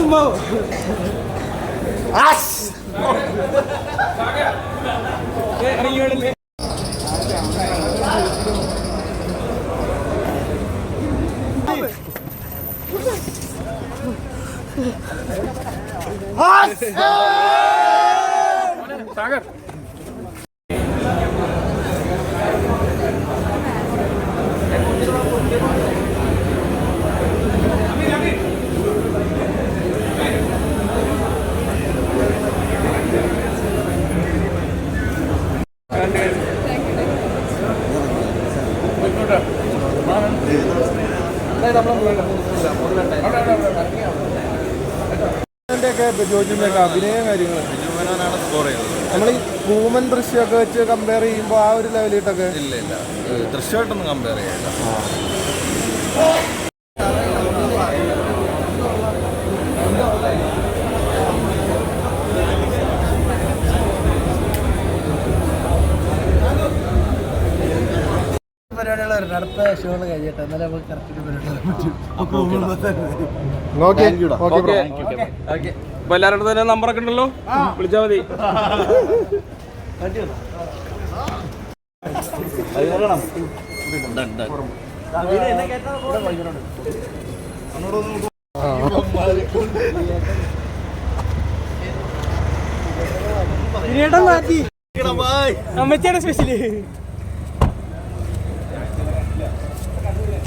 irmão. As! As! Sagar. ഒക്കെ ജോജിന്റെയൊക്കെ അഭിനയ കാര്യങ്ങൾ നമ്മൾ ഈ ഭൂമൻ ദൃശ്യമൊക്കെ വെച്ച് കമ്പയർ ചെയ്യുമ്പോൾ ആ ഒരു ലെവലിട്ടൊക്കെ ഇല്ല ഇല്ല. ദൃശ്യമായിട്ടൊന്നും കമ്പയർ ചെയ്യില്ല പരിപാടികളായിരുന്നു അടുത്ത ഷോകൾ എന്നാലേ നമുക്ക് കറക്റ്റ് അപ്പൊ എല്ലാവരുടെ തന്നെ. നമ്പറൊക്കെ ഉണ്ടല്ലോ? വിളിച്ചാൽ മതി. അമ്മച്ചാണ് സ്പെഷ്യൽ carrera.